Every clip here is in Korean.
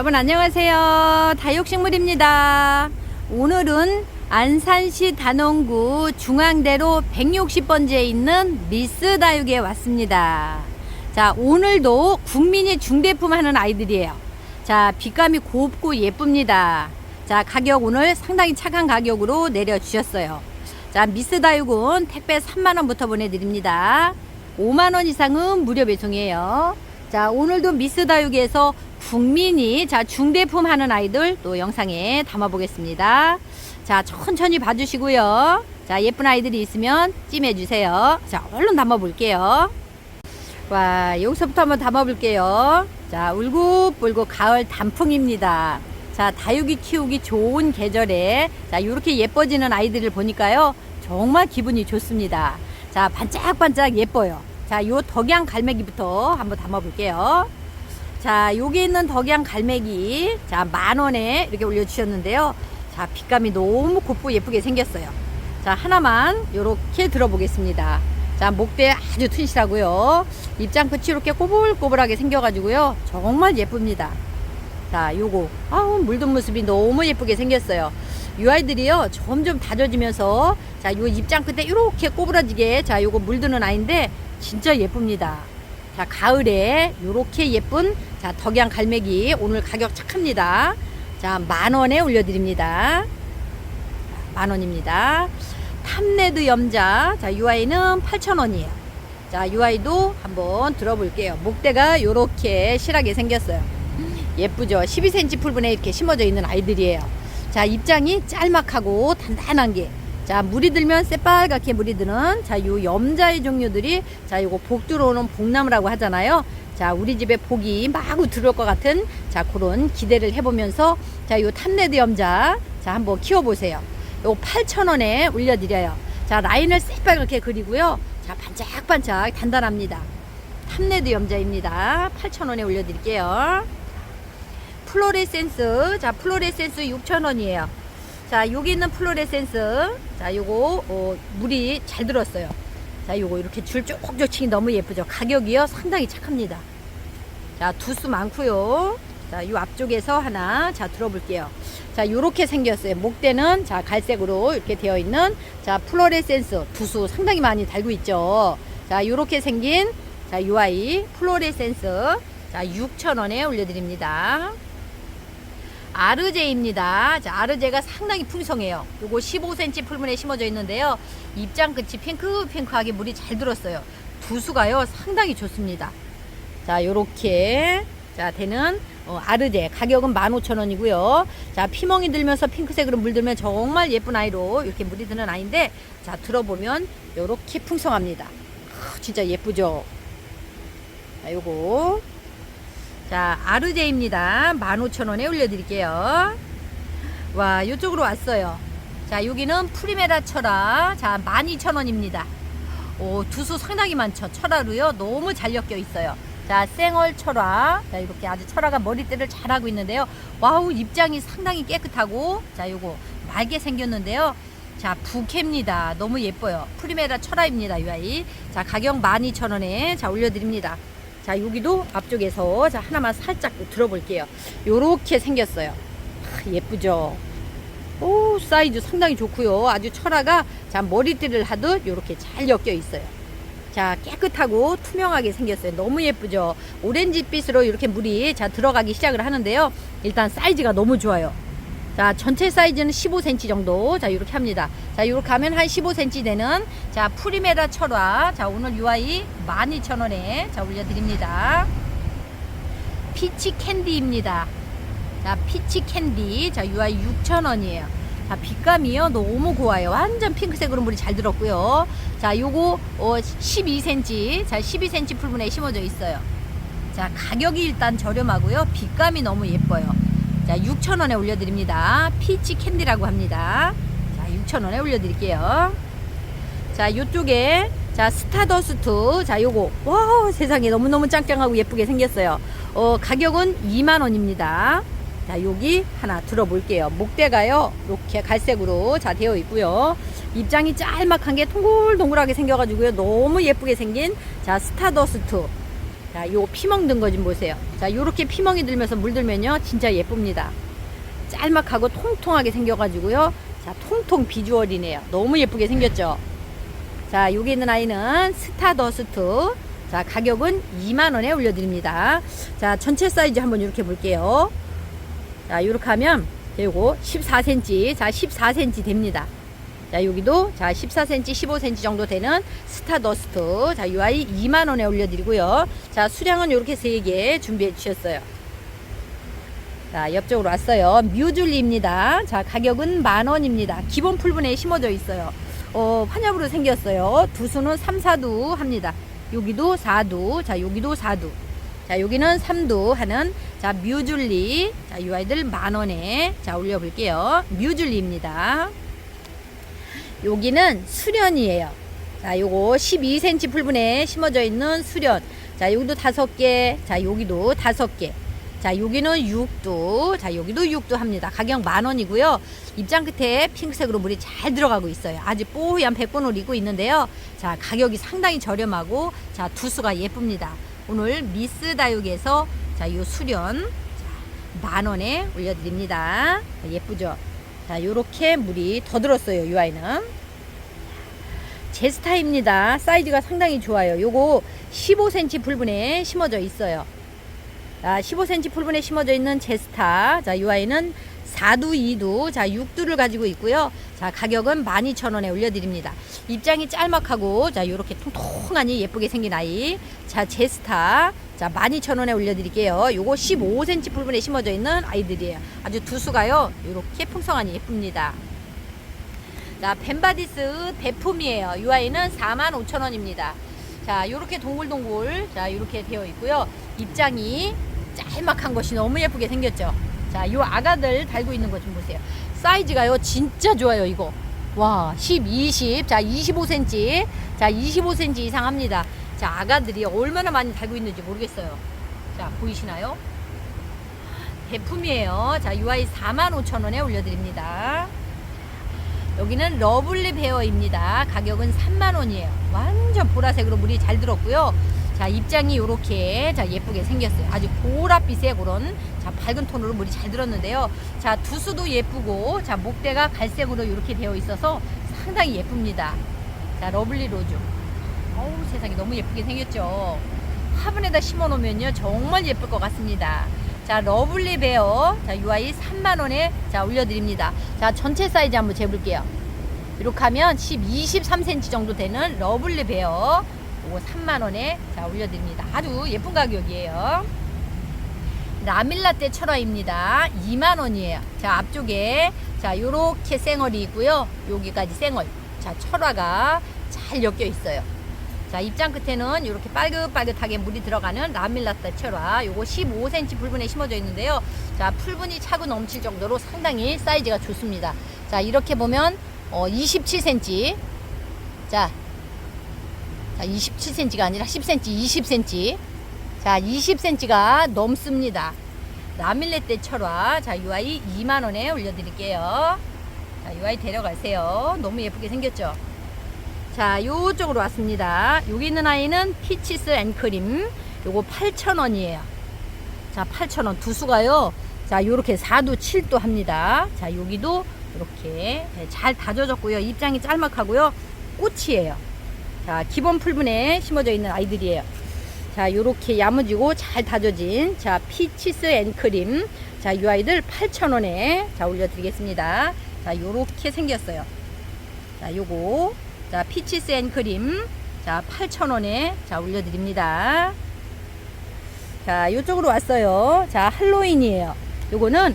여러분 안녕하세요. 다육식물입니다. 오늘은 안산시 단원구 중앙대로 160번지에 있는 미스 다육에 왔습니다. 자, 오늘도 국민이 중대품 하는 아이들이에요. 자, 빛감이 곱고 예쁩니다. 자, 가격 오늘 상당히 착한 가격으로 내려주셨어요. 자, 미스 다육은 택배 3만원부터 보내드립니다. 5만원 이상은 무료 배송이에요. 자, 오늘도 미스 다육에서 국민이 자 중대품 하는 아이들 또 영상에 담아 보겠습니다. 자 천천히 봐 주시고요. 자 예쁜 아이들이 있으면 찜해 주세요. 자 얼른 담아 볼게요. 와 여기서부터 한번 담아 볼게요. 자 울긋불긋 가을 단풍입니다. 자 다육이 키우기 좋은 계절에 자 이렇게 예뻐지는 아이들을 보니까요 정말 기분이 좋습니다. 자 반짝반짝 예뻐요. 자 요 덕양 갈매기부터 한번 담아 볼게요. 자, 여기 있는 덕양 갈매기. 자, 만 원에 이렇게 올려주셨는데요. 자, 빛감이 너무 곱고 예쁘게 생겼어요. 자, 하나만 이렇게 들어보겠습니다. 자, 목대 아주 튼실하고요. 입장 끝이 이렇게 꼬불꼬불하게 생겨가지고요. 정말 예쁩니다. 자, 요거. 아우, 물든 모습이 너무 예쁘게 생겼어요. 이 아이들이요, 점점 다져지면서, 자, 요 입장 끝에 이렇게 꼬부라지게, 자, 요거 물드는 아이인데, 진짜 예쁩니다. 자, 가을에 요렇게 예쁜 자, 덕양 갈매기 오늘 가격 착합니다. 자, 만 원에 올려드립니다. 만 원입니다. 탐레드 염자. 자, 이 아이는 8천 원이에요. 자, 이 아이도 한번 들어볼게요. 목대가 요렇게 실하게 생겼어요. 예쁘죠? 12cm 풀분에 이렇게 심어져 있는 아이들이에요. 자, 입장이 짤막하고 단단한 게. 자, 물이 들면 새빨갛게 물이 드는 자, 요 염자의 종류들이 자, 요거 복 들어오는 복나무라고 하잖아요. 자, 우리 집에 복이 마구 들어올 것 같은 자, 그런 기대를 해보면서 자, 요 탐레드 염자 자, 한번 키워보세요. 요 8,000원에 올려드려요. 자, 라인을 새빨갛게 그리고요. 자, 반짝반짝 단단합니다. 탐레드 염자입니다. 8,000원에 올려드릴게요. 플로레센스, 자, 플로레센스 6,000원이에요. 자, 여기 있는 플로레센스. 자, 요거, 어, 물이 잘 들었어요. 자, 요거 이렇게 줄 쭉쭉 치기 너무 예쁘죠? 가격이요. 상당히 착합니다. 자, 두수 많고요. 자, 요 앞쪽에서 하나, 자, 들어볼게요. 자, 요렇게 생겼어요. 목대는, 자, 갈색으로 이렇게 되어 있는, 자, 플로레센스 두수 상당히 많이 달고 있죠. 자, 요렇게 생긴, 자, 요 아이, 플로레센스. 자, 6,000원에 올려드립니다. 아르제입니다. 자, 아르제가 상당히 풍성해요. 요거 15cm 풀문에 심어져 있는데요. 입장 끝이 핑크핑크하게 물이 잘 들었어요. 두수가요 상당히 좋습니다. 자, 요렇게 자 되는 어, 아르제 가격은 15,000원이고요. 자, 피멍이 들면서 핑크색으로 물들면 정말 예쁜 아이로 이렇게 물이 드는 아이인데 자, 들어보면 요렇게 풍성합니다. 아, 진짜 예쁘죠? 자, 요거 자, 아르제입니다. 15,000원에 올려드릴게요. 와, 이쪽으로 왔어요. 자, 여기는 프리메라 철화. 자, 12,000원입니다. 오, 두수 상당히 많죠. 철화로요. 너무 잘 엮여 있어요. 자, 생얼 철화. 자, 이렇게 아주 철화가 머리띠를 잘 하고 있는데요. 와우, 입장이 상당히 깨끗하고. 자, 요거 맑게 생겼는데요. 자, 부캐입니다. 너무 예뻐요. 프리메라 철화입니다. 이 아이. 자, 가격 12,000원에 자, 올려드립니다. 자, 여기도 앞쪽에서 자, 하나만 살짝 들어볼게요. 요렇게 생겼어요. 아, 예쁘죠? 오, 사이즈 상당히 좋고요. 아주 철화가 자, 머리띠를 하듯 요렇게 잘 엮여 있어요. 자, 깨끗하고 투명하게 생겼어요. 너무 예쁘죠? 오렌지빛으로 이렇게 물이 자, 들어가기 시작을 하는데요. 일단 사이즈가 너무 좋아요. 자, 전체 사이즈는 15cm 정도. 자, 이렇게 합니다. 자, 이렇게 하면 한 15cm 되는 자, 프리메라 철화. 자, 오늘 UI 12,000원에 자, 올려드립니다. 피치 캔디입니다. 자, 피치 캔디. 자, UI 6,000원이에요. 자, 빛감이요. 너무 고와요. 완전 핑크색으로 물이 잘 들었고요. 자, 요거 어, 12cm. 자, 12cm 풀분에 심어져 있어요. 자, 가격이 일단 저렴하고요. 빛감이 너무 예뻐요. 자, 6,000원에 올려드립니다. 피치 캔디라고 합니다. 자, 6,000원에 올려드릴게요. 자, 요쪽에, 자, 스타더스트. 자, 요거. 와 세상에 너무너무 짱짱하고 예쁘게 생겼어요. 어, 가격은 2만원입니다. 자, 여기 하나 들어볼게요. 목대가요, 이렇게 갈색으로 자, 되어 있고요. 입장이 짤막한 게 동글동글하게 생겨가지고요. 너무 예쁘게 생긴, 자, 스타더스트. 자, 요 피멍 든 거 좀 보세요. 자, 요렇게 피멍이 들면서 물들면요. 진짜 예쁩니다. 짤막하고 통통하게 생겨가지고요. 자, 통통 비주얼이네요. 너무 예쁘게 생겼죠? 자, 여기 있는 아이는 스타더스트. 자, 가격은 2만원에 올려드립니다. 자, 전체 사이즈 한번 이렇게 볼게요. 자, 이렇게 하면, 요거 14cm. 자, 14cm 됩니다. 자, 여기도 자, 14cm, 15cm 정도 되는 스타더스트. 자, 이 아이 2만 원에 올려 드리고요. 자, 수량은 이렇게 3개 준비해 주셨어요. 자, 옆쪽으로 왔어요. 뮤즐리입니다. 자, 가격은 만 원입니다. 기본 풀분에 심어져 있어요. 어, 환엽으로 생겼어요. 두수는 3, 4두 합니다. 여기도 4두. 자, 여기도 4두. 자, 여기는 3두 하는 자, 뮤즐리. 자, 이 아이들 만 원에 자, 올려 볼게요. 뮤즐리입니다. 여기는 수련이에요. 자, 요거 12cm 풀분에 심어져 있는 수련. 자, 여기도 다섯 개. 자, 여기도 다섯 개. 자, 여기는 6두. 자, 여기도 6두 합니다. 가격 만 원이고요. 입장 끝에 핑크색으로 물이 잘 들어가고 있어요. 아주 뽀얀 백본을 입고 있는데요. 자, 가격이 상당히 저렴하고 자, 두수가 예쁩니다. 오늘 미스 다육에서 자, 요 수련 자, 만 원에 올려 드립니다. 예쁘죠? 자, 요렇게 물이 더 들었어요. 이 아이는. 제스타입니다. 사이즈가 상당히 좋아요. 요거 15cm 풀분에 심어져 있어요. 자, 15cm 풀분에 심어져 있는 제스타. 자, 이 아이는 4두, 2두, 자, 6두를 가지고 있고요. 자, 가격은 12,000원에 올려드립니다. 입장이 짤막하고, 자, 요렇게 통통하니 예쁘게 생긴 아이. 자, 제스타. 자, 12,000원에 올려드릴게요. 요거 15cm 풀분에 심어져 있는 아이들이에요. 아주 두수가요, 요렇게 풍성하니 예쁩니다. 자, 벤바디스 대품이에요. 이 아이는 45,000원입니다. 자, 요렇게 동글동글, 자, 요렇게 되어 있고요. 입장이 짤막한 것이 너무 예쁘게 생겼죠. 자, 요 아가들 달고 있는 것 좀 보세요. 사이즈가요, 진짜 좋아요, 이거. 와, 10, 20, 자, 25cm, 자, 25cm 이상 합니다. 자, 아가들이 얼마나 많이 달고 있는지 모르겠어요. 자, 보이시나요? 대품이에요. 자, 이 아이 45,000원에 올려드립니다. 여기는 러블리 베어입니다. 가격은 3만원이에요. 완전 보라색으로 물이 잘 들었고요. 자, 입장이 이렇게 자, 예쁘게 생겼어요. 아주 보랏빛의 그런 자, 밝은 톤으로 물이 잘 들었는데요. 자, 두수도 예쁘고, 자, 목대가 갈색으로 이렇게 되어 있어서 상당히 예쁩니다. 자, 러블리 로즈. 어우, 세상에 너무 예쁘게 생겼죠. 화분에다 심어 놓으면요, 정말 예쁠 것 같습니다. 자, 러블리 베어. 자, 이 아이 3만원에 자, 올려드립니다. 자, 전체 사이즈 한번 재볼게요. 이렇게 하면 10, 23cm 정도 되는 러블리 베어. 이거 3만원에 자, 올려드립니다. 아주 예쁜 가격이에요. 라밀라떼 철화입니다. 2만원이에요. 자, 앞쪽에 자, 요렇게 생얼이 있고요. 여기까지 생얼. 자, 철화가 잘 엮여 있어요. 자, 입장 끝에는 이렇게 빨긋빨긋하게 물이 들어가는 라밀라떼 철화. 요거 15cm 풀분에 심어져 있는데요. 자, 풀분이 차고 넘칠 정도로 상당히 사이즈가 좋습니다. 자, 이렇게 보면 어, 27cm. 자, 자, 27cm가 아니라 10cm, 20cm. 자, 20cm가 넘습니다. 라밀레떼 철화. 자, 이 아이 2만원에 올려드릴게요. 자, 이 아이 데려가세요. 너무 예쁘게 생겼죠? 자, 요쪽으로 왔습니다. 여기 있는 아이는 피치스 앤크림. 요거 8,000원이에요. 자, 8,000원. 두 수가요. 자, 요렇게 4두, 7두 합니다. 자, 여기도 이렇게 잘 다져졌고요. 입장이 짤막하고요. 꽃이에요. 자, 기본 풀분에 심어져 있는 아이들이에요. 자, 요렇게 야무지고 잘 다져진 자, 피치스 앤크림. 자, 이 아이들 8,000원에 자, 올려 드리겠습니다. 자, 요렇게 생겼어요. 자, 요거. 자, 피치스 앤크림. 자, 8,000원에 자, 올려드립니다. 자, 요쪽으로 왔어요. 자, 할로윈이에요. 요거는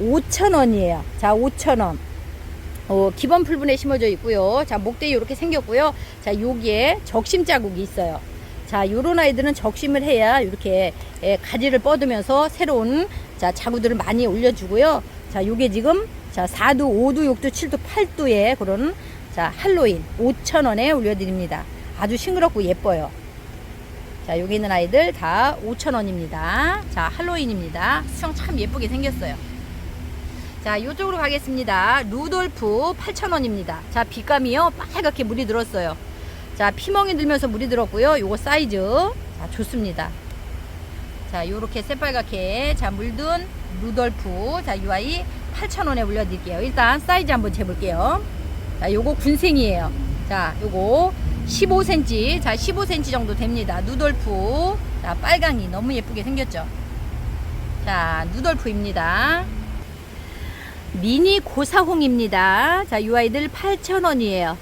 5,000원이에요. 자, 5,000원. 어, 기본 풀분에 심어져 있고요. 자, 목대 이렇게 생겼고요. 자, 여기에 적심 자국이 있어요. 자, 요런 아이들은 적심을 해야 이렇게 예, 가지를 뻗으면서 새로운 자, 자구들을 많이 올려주고요. 자, 요게 지금 자, 4두, 5두, 6두, 7두, 8두의 그런 자, 할로윈 5,000원에 올려드립니다. 아주 싱그럽고 예뻐요. 자, 여기 있는 아이들 다 5,000원입니다. 자, 할로윈입니다. 수정 참 예쁘게 생겼어요. 자, 이쪽으로 가겠습니다. 루돌프 8,000원입니다. 자, 빛감이요. 빨갛게 물이 들었어요. 자, 피멍이 들면서 물이 들었고요. 요거 사이즈. 자, 좋습니다. 자, 요렇게 새빨갛게 자, 물든 루돌프 자, UI 8,000원에 올려드릴게요. 일단 사이즈 한번 재볼게요. 자, 요거 군생이에요. 자, 요거 15cm. 자, 15cm 정도 됩니다. 누돌프. 자, 빨강이 너무 예쁘게 생겼죠? 자, 누돌프입니다. 미니 고사홍입니다. 자, 이 아이들 8,000원이에요.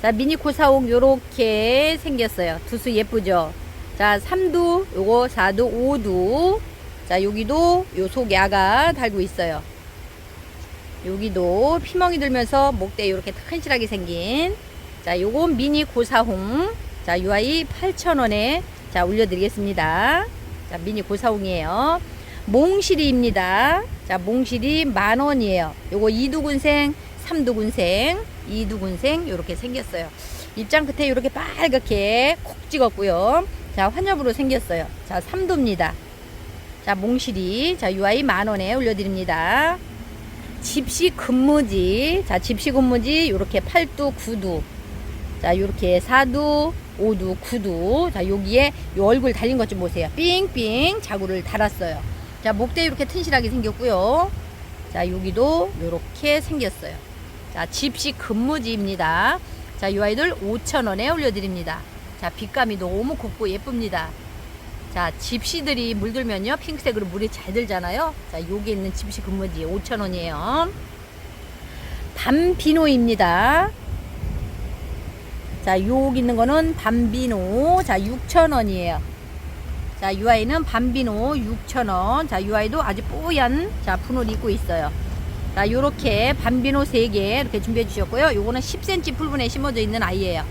자, 미니 고사홍 요렇게 생겼어요. 두수 예쁘죠? 자, 3두, 요거 4두, 5두. 자, 여기도 요 속에 아가 달고 있어요. 여기도 피멍이 들면서 목대 이렇게 튼실하게 생긴 자, 요건 미니 고사홍. 자, 이 아이 8,000원에 자, 올려드리겠습니다. 자, 미니 고사홍이에요. 몽실이입니다. 자, 몽실이 만 원이에요. 요거 이두군생, 삼두군생, 이두군생 요렇게 생겼어요. 입장 끝에 이렇게 빨갛게 콕 찍었고요. 자, 환엽으로 생겼어요. 자, 삼두입니다. 자, 몽실이 자, UI 만 원에 올려드립니다. 집시 근무지. 자, 집시 근무지 요렇게 8두, 9두. 자, 요렇게 4두, 5두, 9두. 자, 여기에 요 얼굴 달린 것 좀 보세요. 삥삥 자구를 달았어요. 자, 목대 이렇게 튼실하게 생겼고요. 자, 여기도 요렇게 생겼어요. 자, 집시 근무지입니다. 자, 이 아이들 5,000원에 올려드립니다. 자, 빛감이 너무 곱고 예쁩니다. 자, 집시들이 물들면요. 핑크색으로 물이 잘 들잖아요. 자, 여기 있는 집시 근무지 5,000원이에요. 밤비노입니다. 자, 여기 있는 거는 밤비노. 자, 6,000원이에요. 자, UI는 밤비노 6,000원. 자, UI도 아주 뽀얀 자, 푼을 입고 있어요. 자, 요렇게 밤비노 3개 이렇게 준비해 주셨고요. 요거는 10cm 풀분에 심어져 있는 아이예요.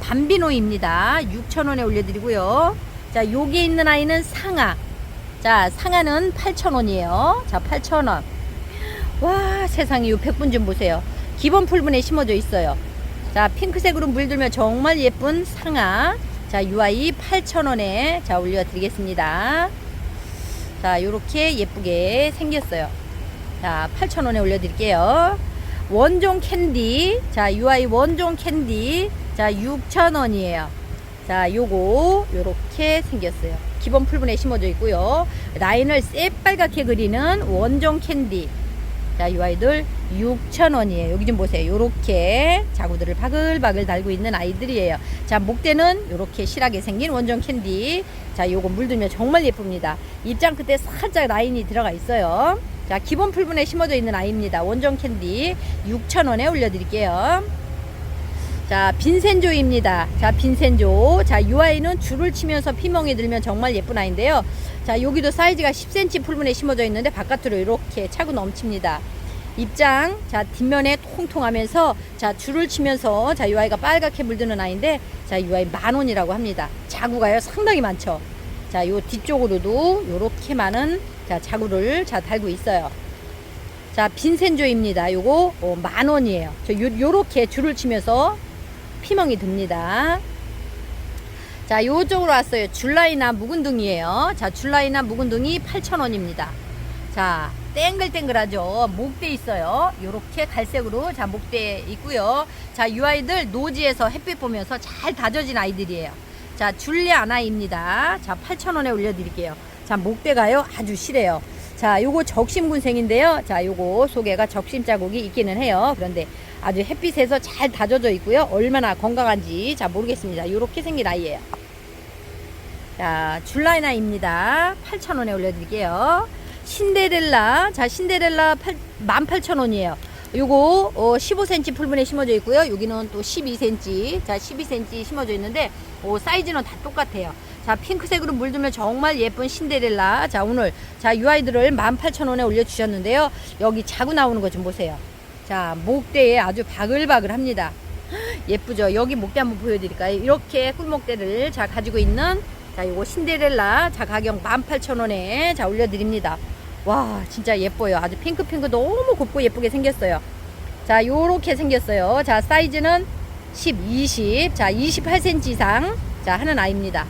밤비노입니다. 6,000원에 올려 드리고요. 자, 여기 있는 아이는 상아. 자, 상아는 8,000원이에요. 자, 8,000원. 와, 세상에 요 100분 좀 보세요. 기본 풀분에 심어져 있어요. 자, 핑크색으로 물들면 정말 예쁜 상아. 자, UI 8,000원에 자, 올려드리겠습니다. 자, 요렇게 예쁘게 생겼어요. 자, 8,000원에 올려드릴게요. 원종 캔디. 자, UI 원종 캔디. 자, 6,000원이에요. 자, 요거, 요렇게 생겼어요. 기본 풀분에 심어져 있고요. 라인을 새빨갛게 그리는 원종 캔디. 자, 이 아이들 6,000원이에요. 여기 좀 보세요. 요렇게 자구들을 바글바글 달고 있는 아이들이에요. 자, 목대는 요렇게 실하게 생긴 원종 캔디. 자, 요거 물들면 정말 예쁩니다. 입장 끝에 살짝 라인이 들어가 있어요. 자, 기본 풀분에 심어져 있는 아이입니다. 원종 캔디 6,000원에 올려드릴게요. 자, 빈센조입니다. 자, 빈센조. 자, 이 아이는 줄을 치면서 피멍이 들면 정말 예쁜 아이인데요. 자, 여기도 사이즈가 10cm 풀분에 심어져 있는데 바깥으로 이렇게 차고 넘칩니다. 입장, 자, 뒷면에 통통하면서 자, 줄을 치면서 자, 이 아이가 빨갛게 물드는 아이인데 자, 이 아이 만 원이라고 합니다. 자구가요, 상당히 많죠. 자, 요 뒤쪽으로도 요렇게 많은 자, 자구를 자, 달고 있어요. 자, 빈센조입니다. 요거 어, 만 원이에요. 저 요, 요렇게 줄을 치면서 피멍이 듭니다. 자, 요쪽으로 왔어요. 줄라이나 묵은둥이에요. 자, 줄라이나 묵은둥이 8,000원입니다. 자, 땡글땡글하죠. 목대 있어요. 요렇게 갈색으로 자, 목대 있고요. 자, 이 아이들 노지에서 햇빛 보면서 잘 다져진 아이들이에요. 자, 줄리아 아나입니다. 자, 8,000원에 올려 드릴게요. 자, 목대가요. 아주 실해요. 자, 요거 적심군생인데요. 자, 요거 속에가 적심 자국이 있기는 해요. 그런데 아주 햇빛에서 잘 다져져 있고요. 얼마나 건강한지 자 모르겠습니다. 요렇게 생긴 아이예요. 자, 줄라이나입니다. 8,000원에 올려드릴게요. 신데렐라. 자, 신데렐라 8, 18,000원이에요. 요거 어, 15cm 풀분에 심어져 있고요. 여기는 또 12cm. 자, 12cm 심어져 있는데 어, 사이즈는 다 똑같아요. 자, 핑크색으로 물들면 정말 예쁜 신데렐라. 자, 오늘 자, 이 아이들을 18,000원에 올려 주셨는데요. 여기 자구 나오는 거 좀 보세요. 자, 목대에 아주 바글바글 합니다. 예쁘죠? 여기 목대 한번 보여드릴까요? 이렇게 꿀목대를 자, 가지고 있는 자, 요거 신데렐라. 자, 가격 18,000원에 자, 올려드립니다. 와, 진짜 예뻐요. 아주 핑크핑크 너무 곱고 예쁘게 생겼어요. 자, 요렇게 생겼어요. 자, 사이즈는 10, 20, 자, 28cm 이상 자, 하는 아이입니다.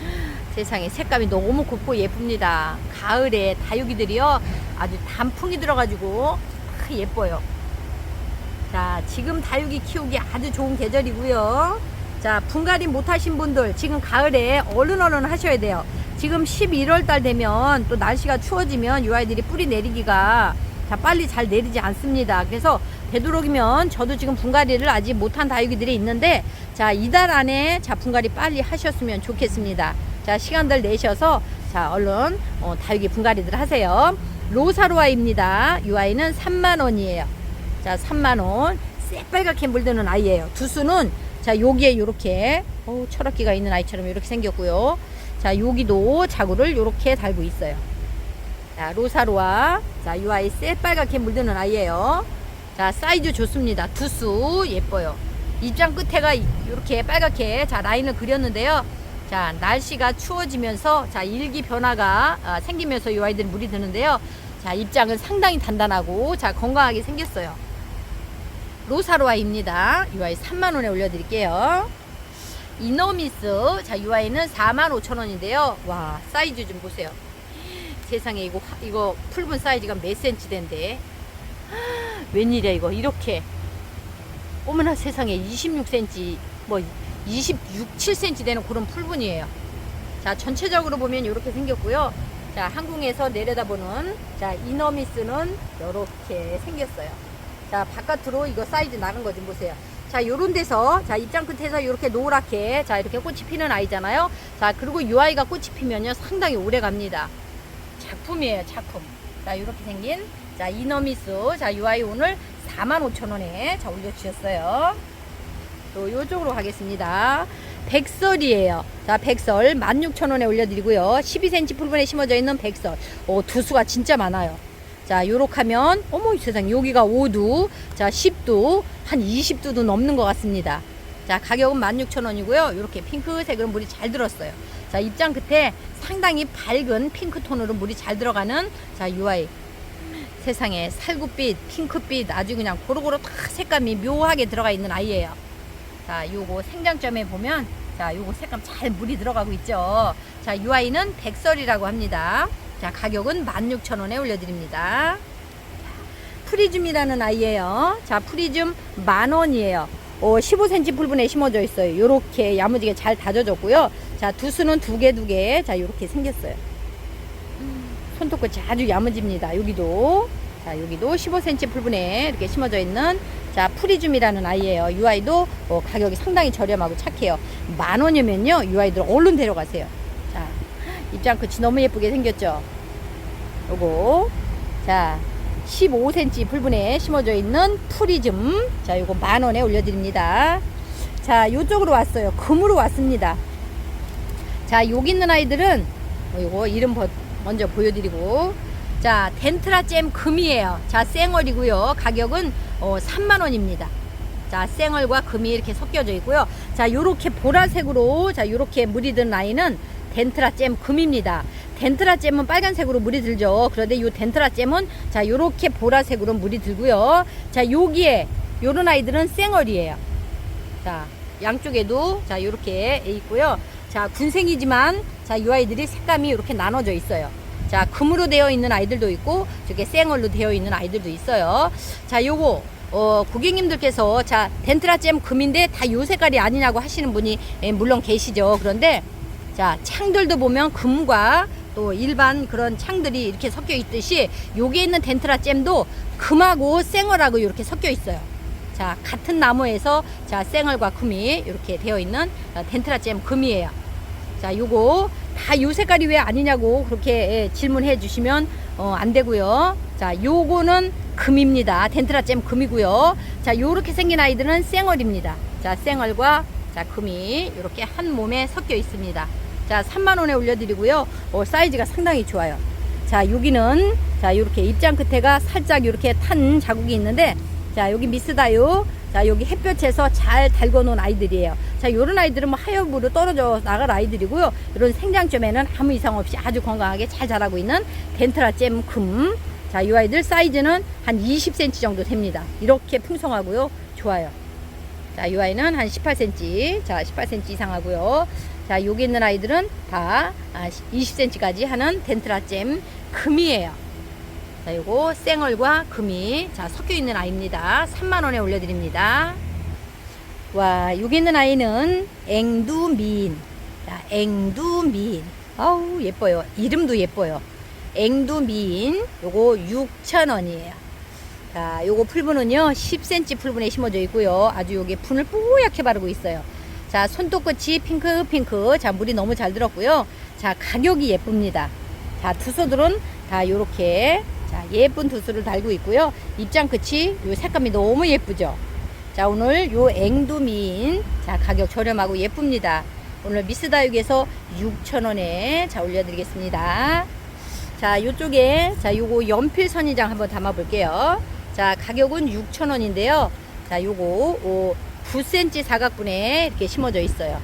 세상에 색감이 너무 곱고 예쁩니다. 가을에 다육이들이요. 아주 단풍이 들어가지고 아, 예뻐요. 자, 지금 다육이 키우기 아주 좋은 계절이고요. 자, 분갈이 못 하신 분들 지금 가을에 얼른 얼른 하셔야 돼요. 지금 11월 달 되면 또 날씨가 추워지면 이 아이들이 뿌리 내리기가 자, 빨리 잘 내리지 않습니다. 그래서 되도록이면 저도 지금 분갈이를 아직 못한 다육이들이 있는데 자, 이달 안에 자, 분갈이 빨리 하셨으면 좋겠습니다. 자, 시간들 내셔서 자, 얼른 어, 다육이 분갈이들 하세요. 로사로아입니다. 이 아이는 3만 원이에요. 자, 3만 원. 새빨갛게 물드는 아이예요. 두수는 자, 여기에 이렇게 어, 철학기가 있는 아이처럼 이렇게 생겼고요. 자, 여기도 자구를 이렇게 달고 있어요. 자, 로사로아. 자, 이 아이 새빨갛게 물드는 아이예요. 자, 사이즈 좋습니다. 두수 예뻐요. 입장 끝에가 이렇게 빨갛게 자, 라인을 그렸는데요. 자, 날씨가 추워지면서 자, 일기 변화가 아, 생기면서 이 아이들 물이 드는데요. 자, 입장은 상당히 단단하고 자, 건강하게 생겼어요. 로사로아입니다. 이 아이 3만 원에 올려드릴게요. 이노미스 자, 이 아이는 4만 5천 원인데요. 와, 사이즈 좀 보세요. 세상에 이거 화- 이거 풀분 사이즈가 몇 센치 된데 웬일이야 이거 이렇게 어머나 세상에 26cm 뭐 26, 7cm 되는 그런 풀분이에요. 자 전체적으로 보면 이렇게 생겼고요. 자 항공에서 내려다보는 자 이너미스는 이렇게 생겼어요. 자 바깥으로 이거 사이즈 나는 거좀 보세요. 자 요런 데서 자 입장 끝에서 이렇게 노랗게 자 이렇게 꽃이 피는 아이잖아요. 자 그리고 이 아이가 꽃이 피면요 상당히 오래 갑니다. 작품이에요 작품. 자 이렇게 생긴 자 이너미스 자 UI 오늘 45,000원에 자 올려주셨어요. 또 요쪽으로 가겠습니다. 백설이에요. 자 백설 16,000원에 올려드리고요. 12cm 풀분에 심어져 있는 백설. 오 두수가 진짜 많아요 자 요렇게 하면 어머 이 세상 여기가 5두 자 10두 한 20두도 넘는 것 같습니다. 자 가격은 16,000원이고요. 이렇게 핑크색으로 물이 잘 들었어요. 자 입장 끝에 상당히 밝은 핑크 톤으로 물이 잘 들어가는 자 UI 세상에 살구빛 핑크빛 아주 그냥 고루고루 다 색감이 묘하게 들어가 있는 아이예요. 자 요거 생장점에 보면 자 요거 색감 잘 물이 들어가고 있죠. 자 UI는 백설이라고 합니다 자 가격은 16,000원에 올려드립니다 프리즘이라는 아이예요 자 프리즘 만 원이에요 어, 15cm 풀분에 심어져 있어요. 요렇게 야무지게 잘 다져졌고요. 자, 두수는 두 개, 두 개. 자, 요렇게 생겼어요. 손톱끝이 아주 야무집니다. 여기도. 자, 여기도 15cm 풀분에 이렇게 심어져 있는 자, 프리즘이라는 아이예요. 이 아이도 어, 가격이 상당히 저렴하고 착해요. 만 원이면요. 이 아이들 얼른 데려가세요. 자, 입장 끝이 너무 예쁘게 생겼죠? 요거. 자, 15cm 풀분에 심어져 있는 프리즘. 자, 요거 만 원에 올려드립니다. 자, 요쪽으로 왔어요. 금으로 왔습니다. 자, 여기 있는 아이들은 어, 요거 이름 버- 먼저 보여드리고. 자, 덴트라 잼 금이에요. 자, 쌩얼이고요. 가격은 어, 3만 원입니다. 자, 쌩얼과 금이 이렇게 섞여져 있고요. 자, 요렇게 보라색으로 자, 요렇게 물이 든 아이는 덴트라 잼 금입니다. 덴트라 잼은 빨간색으로 물이 들죠. 그런데 요 덴트라 잼은 자, 요렇게 보라색으로 물이 들고요. 자, 여기에 요런 아이들은 쌩얼이에요. 자, 양쪽에도 자, 요렇게 있고요. 자, 군생이지만 자, 요 아이들이 색감이 이렇게 나눠져 있어요. 자, 금으로 되어 있는 아이들도 있고 저게 쌩얼로 되어 있는 아이들도 있어요. 자, 요거 어, 고객님들께서 자, 덴트라잼 금인데 다 요 색깔이 아니냐고 하시는 분이 예, 물론 계시죠. 그런데 자, 창들도 보면 금과 또 일반 그런 창들이 이렇게 섞여 있듯이 여기에 있는 덴트라 잼도 금하고 쌩얼하고 이렇게 섞여 있어요. 자, 같은 나무에서 자, 쌩얼과 금이 이렇게 되어 있는 어, 덴트라 잼 금이에요. 자, 요거 다 요 색깔이 왜 아니냐고 그렇게 예, 질문해 주시면 어, 안 되고요. 자, 요거는 금입니다. 덴트라 잼 금이고요. 자, 요렇게 생긴 아이들은 쌩얼입니다. 자, 쌩얼과 자, 금이 이렇게 한 몸에 섞여 있습니다. 자, 3만 원에 올려드리고요. 어, 사이즈가 상당히 좋아요. 자, 여기는 자, 이렇게 입장 끝에가 살짝 이렇게 탄 자국이 있는데 자, 여기 미스다요. 자, 여기 햇볕에서 잘 달궈 놓은 아이들이에요. 자, 요런 아이들은 뭐 하엽으로 떨어져 나갈 아이들이고요. 이런 생장점에는 아무 이상 없이 아주 건강하게 잘 자라고 있는 덴트라 잼 금. 자, 이 아이들 사이즈는 한 20cm 정도 됩니다. 이렇게 풍성하고요. 좋아요. 자, 이 아이는 한 18cm. 자, 18cm 이상 하고요. 자, 여기 있는 아이들은 다 20cm까지 하는 덴트라잼 금이에요. 자, 요거 쌩얼과 금이 자, 섞여 있는 아이입니다. 3만 원에 올려 드립니다. 와, 여기 있는 아이는 앵두미인. 자, 앵두미인. 아우, 예뻐요. 이름도 예뻐요. 앵두미인. 요거 6,000원이에요. 자, 요거 풀분은요, 10cm 풀분에 심어져 있고요. 아주 요게 분을 뽀얗게 바르고 있어요. 자, 손톱끝이 핑크, 핑크. 자, 물이 너무 잘 들었고요. 자, 가격이 예쁩니다. 자, 두소들은 다 요렇게. 자, 예쁜 두수를 달고 있고요. 입장 끝이 요 색감이 너무 예쁘죠. 자, 오늘 요 앵두민. 자, 가격 저렴하고 예쁩니다. 오늘 미스다육에서 6,000원에 자, 올려 드리겠습니다. 자, 요쪽에 자, 요거 연필 선인장 한번 담아 볼게요. 자, 가격은 6,000원인데요. 자, 요거 오, 9cm 사각분에 이렇게 심어져 있어요.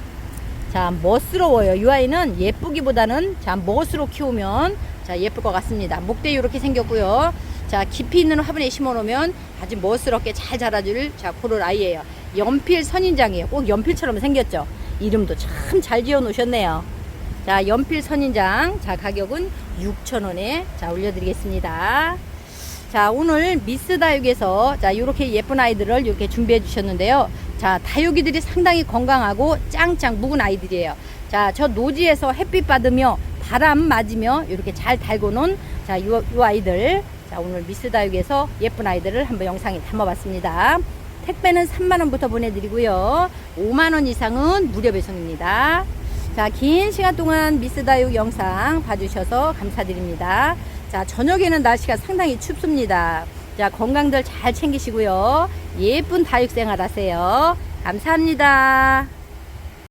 자, 멋스러워요. 이 아이는 예쁘기보다는 자, 멋으로 키우면 자, 예쁠 것 같습니다. 목대 이렇게 생겼고요. 자, 깊이 있는 화분에 심어 놓으면 아주 멋스럽게 잘 자라줄 자, 그런 아이예요. 연필 선인장이에요. 꼭 연필처럼 생겼죠. 이름도 참 잘 지어 놓으셨네요. 자, 연필 선인장. 자, 가격은 6,000원에 자, 올려드리겠습니다. 자, 오늘 미스 다육에서 자, 이렇게 예쁜 아이들을 이렇게 준비해 주셨는데요. 자, 다육이들이 상당히 건강하고 짱짱 묵은 아이들이에요. 자, 저 노지에서 햇빛 받으며 바람 맞으며 이렇게 잘 달고 논 자, 요, 요 아이들. 자, 오늘 미스 다육에서 예쁜 아이들을 한번 영상에 담아 봤습니다. 택배는 3만원부터 보내드리고요. 5만원 이상은 무료 배송입니다. 자, 긴 시간 동안 미스 다육 영상 봐주셔서 감사드립니다. 자, 저녁에는 날씨가 상당히 춥습니다. 자, 건강들 잘 챙기시고요. 예쁜 다육 생활 하세요. 감사합니다.